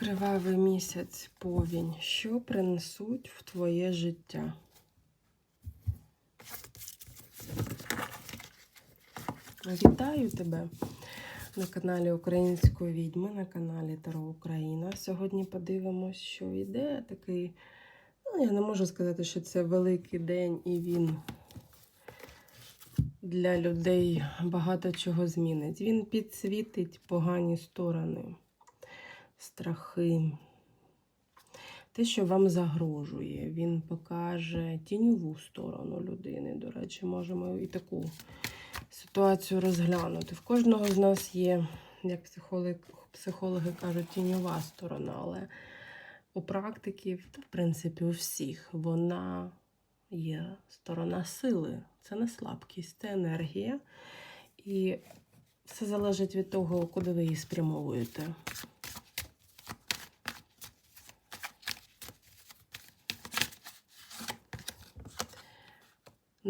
Кривавий місяць повінь. Що принесуть в твоє життя? Вітаю тебе на каналі Української відьми, на каналі Таро Україна. Сьогодні подивимось, що йде такий. Ну, я не можу сказати, що це великий день і він для людей багато чого змінить. Він підсвітить погані сторони, страхи. Те, що вам загрожує, він покаже тіньову сторону людини. До речі, можемо і таку ситуацію розглянути. В кожного з нас є, як психологи, психологи кажуть, тіньова сторона, але у практиків, та в принципі, у всіх вона є сторона сили. Це не слабкість, це енергія. І все залежить від того, куди ви її спрямовуєте.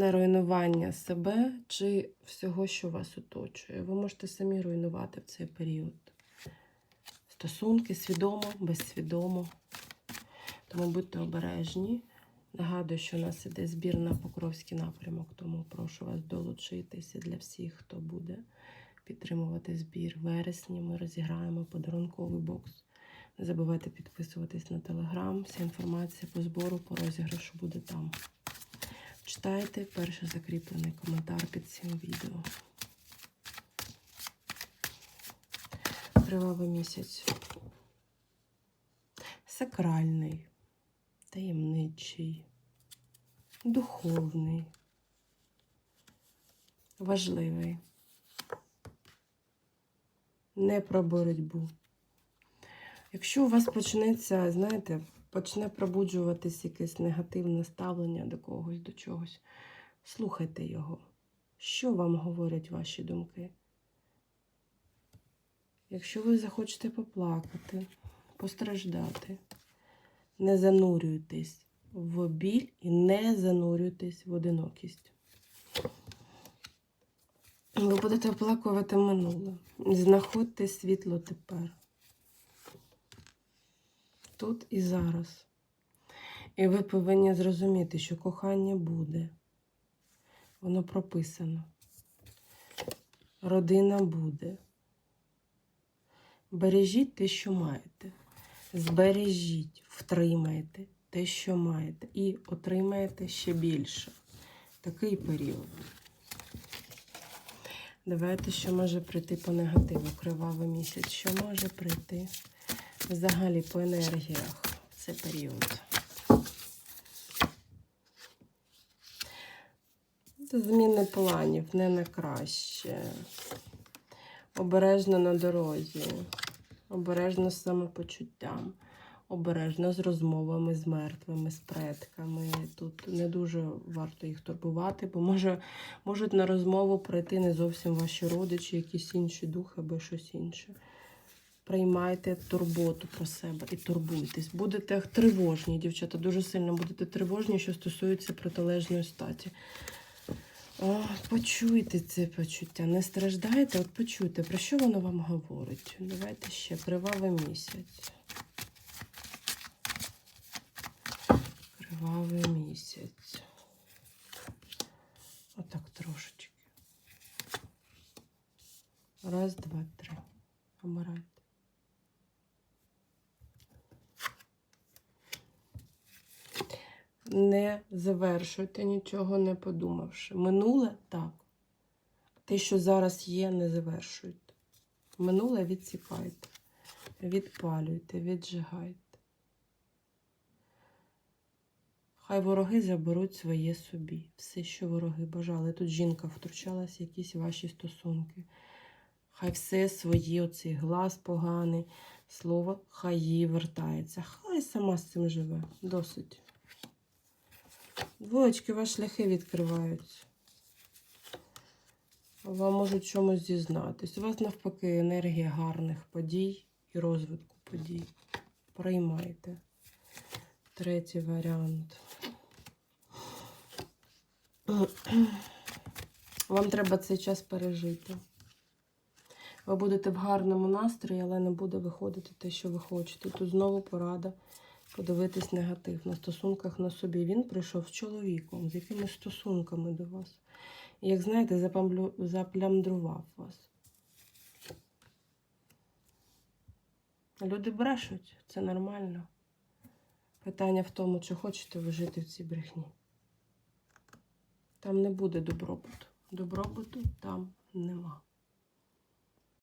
На руйнування себе чи всього, що вас оточує. Ви можете самі руйнувати в цей період. Стосунки свідомо, безсвідомо. Тому будьте обережні. Нагадую, що у нас іде збір на Покровський напрямок, тому прошу вас долучитися для всіх, хто буде підтримувати збір. В вересні ми розіграємо подарунковий бокс. Не забувайте підписуватись на телеграм. Вся інформація по збору, по розіграшу буде там. Читайте перший закріплений коментар під цим відео. Кривавий місяць. Сакральний, таємничий, духовний, важливий. Не про боротьбу. Якщо у вас почнеться, знаєте, почне пробуджуватись якесь негативне ставлення до когось, до чогось. Слухайте його. Що вам говорять ваші думки? Якщо ви захочете поплакати, постраждати, не занурюйтесь в біль і не занурюйтесь в одинокість. Ви будете оплакувати минуле. Знаходьте світло тепер тут і зараз. І ви повинні зрозуміти, що кохання буде. Воно прописано. Родина буде. Бережіть те, що маєте. Збережіть, втримайте те, що маєте, і отримаєте ще більше. Такий період. Давайте, що може прийти по негативу, кривавий місяць. Що може прийти? Взагалі по енергіях в цей період. Зміни планів не на краще. Обережно на дорозі, обережно з самопочуттям, обережно з розмовами з мертвими, з предками. Тут не дуже варто їх турбувати, бо може, можуть на розмову прийти не зовсім ваші родичі, якісь інші духи або щось інше приймайте турботу про себе і турбуйтесь. Будете тривожні, дівчата, дуже сильно будете тривожні, що стосується протилежної статі. О, Почуйте це почуття, не страждайте, от почуйте, про що воно вам говорить. Давайте ще кривавий місяць. Кривавий місяць. Отак трошечки. Раз, два, три. Обирайте. Не завершуйте нічого не подумавши. Минуле так. Те, що зараз є, не завершуйте. Минуле відсікайте, відпалюйте, віджигайте. Хай вороги заберуть своє собі. Все, що вороги бажали. Тут жінка втручалась в якісь ваші стосунки. Хай все своє, оцей глас поганий, слово, хай їй вертається. Хай сама з цим живе. Досить. Двоєчки, ваші шляхи відкриваються. Вам можуть чомусь дізнатись. У вас навпаки енергія гарних подій і розвитку подій. Приймайте. Третій варіант. Вам треба цей час пережити. Ви будете в гарному настрої, але не буде виходити те, що ви хочете. Тут знову порада подивитись негатив на стосунках на собі. Він прийшов з чоловіком, з якимись стосунками до вас. І, як знаєте, запамлю... заплямдрував вас. Люди брешуть, це нормально. Питання в тому, чи хочете ви жити в цій брехні. Там не буде добробуту. Добробуту там нема.